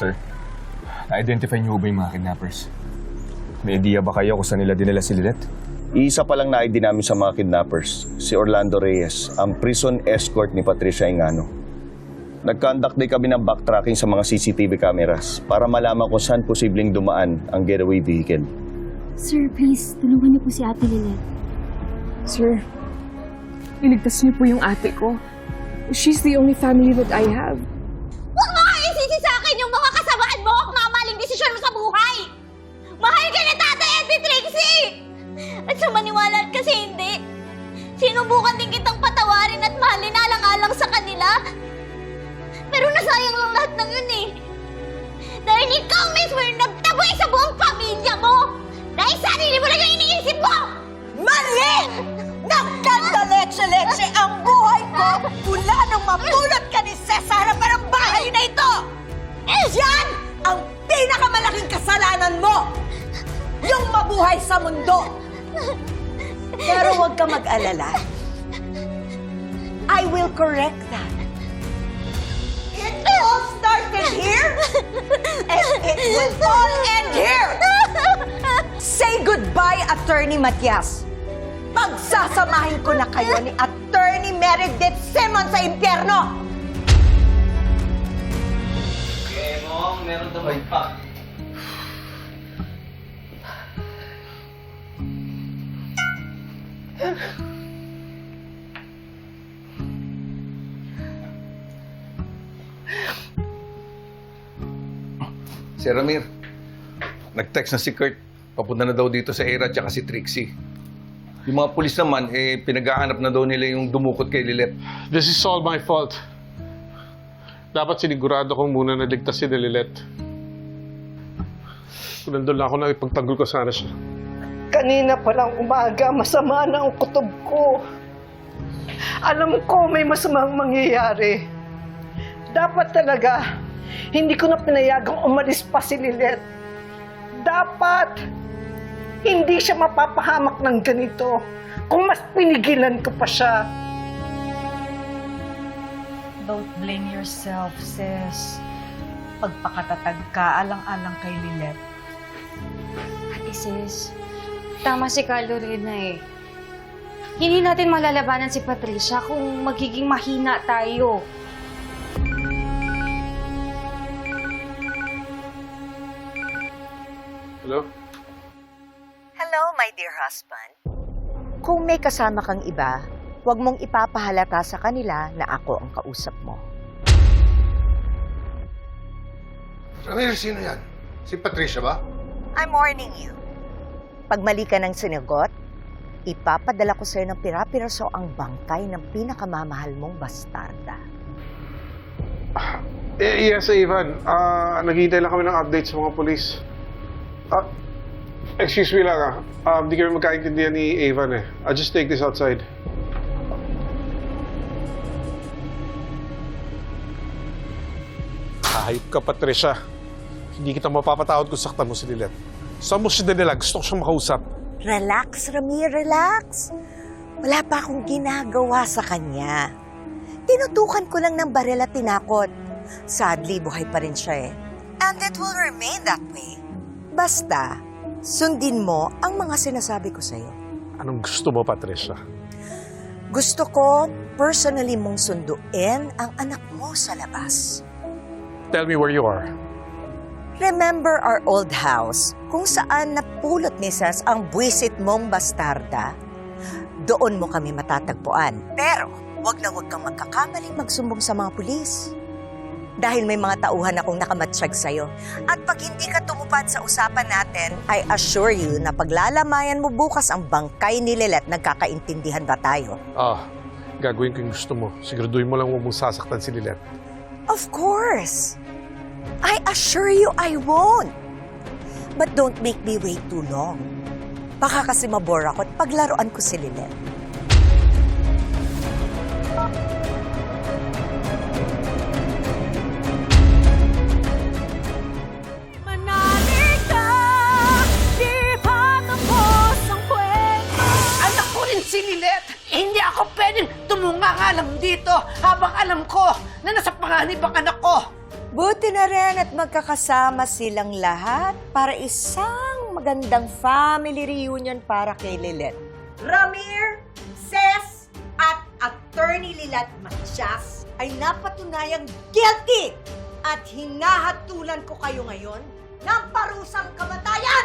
Sir, na-identify niyo ba yung mga kidnappers? May idea ba kayo kung saan nila dinala si Lilith? Iisa pa lang na-ID namin sa mga kidnappers, si Orlando Reyes, ang prison escort ni Patricia Ingano. Nag-conduct din kami ng backtracking sa mga CCTV cameras para malaman kung saan posibleng dumaan ang getaway vehicle. Sir, please, tulungan niyo po si Ate Lilith. Sir, iligtas niyo po yung ate ko. She's the only family that I have. Eddie Trixie! At sa maniwala kasi hindi. Sinubukan din kitang patawarin at mahalin alang-alang sa kanila. Pero nasayang lang lahat ng yun eh. Dahil ikaw mismo yung nagtaboy sa buong pamilya mo! Dahil sarili mo lang yung iniisip mo! Mali! Nagkandaletse-letse ang buhay ko mula nang mapulot ka ni Cesar ng bahay na ito! Yan ang pinakamalaking kasalanan mo! Mabuhay sa mundo! Pero huwag ka mag-alala. I will correct that. It all started here, and it will all end here! Say goodbye, Attorney Matias. Pagsasamahin ko na kayo ni Attorney Meredith Simon sa impyerno! Eh, mo, meron daw pa. Si Ramir, nag-text na si Kurt. Papunta na daw dito sa Era at si Trixie. Yung mga pulis naman, eh, pinag-aanap na daw nila yung dumukot kay Lilet. This is all my fault. Dapat sinigurado kong muna na ligtas si Delilet. Kung nandun lang ako na ipagtanggol ko sana siya. Kanina pa lang umaga, masama na ang kutob ko. Alam ko may masamang mangyayari. Dapat talaga, hindi ko na pinayagang umalis pa si Lilet. Dapat, hindi siya mapapahamak ng ganito kung mas pinigilan ko pa siya. Don't blame yourself, sis. Pagpakatatag ka, alang-alang kay Lilet. Ate sis, tama si Carlo Reyna eh. Hindi natin malalabanan si Patricia kung magiging mahina tayo. Hello? Hello, my dear husband. Kung may kasama kang iba, huwag mong ipapahalata sa kanila na ako ang kausap mo. Ramir, sino yan? Si Patricia ba? I'm warning you. Pag mali ka ng sinagot, ipapadala ko sa'yo ng pira-piraso ang bangkay ng pinakamamahal mong bastarda. Eh, yes, Ivan. Ah, naghihintay lang kami ng update sa mga polis. Ah, excuse me lang ah. Um, di kami magkaintindihan ni Ivan eh. I'll just take this outside. Hayop ka, Patricia. Hindi kita mapapatawad kung saktan mo si Lilet. Saan mo si Daniela? Gusto ko siyang makausap. Relax, Rami, relax. Wala pa akong ginagawa sa kanya. Tinutukan ko lang ng baril at tinakot. Sadly, buhay pa rin siya eh. And it will remain that way. Basta, sundin mo ang mga sinasabi ko sa'yo. Anong gusto mo, Patricia? Gusto ko personally mong sunduin ang anak mo sa labas. Tell me where you are. Remember our old house kung saan napulot ni Sas ang buwisit mong bastarda? Doon mo kami matatagpuan. Pero, wag na wag kang magkakamaling magsumbong sa mga pulis. Dahil may mga tauhan akong nakamatsyag sa'yo. At pag hindi ka tumupad sa usapan natin, I assure you na paglalamayan mo bukas ang bangkay ni Lilet, nagkakaintindihan ba tayo? Ah, gagawin ko yung gusto mo. Siguraduhin mo lang huwag mong sasaktan si Lilet. Of course! I assure you I won't. But don't make me wait too long. Baka kasi mabore ako at paglaruan ko si Lilet. Lilet! Hindi ako pwedeng tumunga nga lang dito habang alam ko na nasa panganib ang anak ko. Mabuti na rin at magkakasama silang lahat para isang magandang family reunion para kay Lilet. Ramir, Ses, at Attorney Lilat Matias ay napatunayang guilty at hinahatulan ko kayo ngayon ng parusang kamatayan!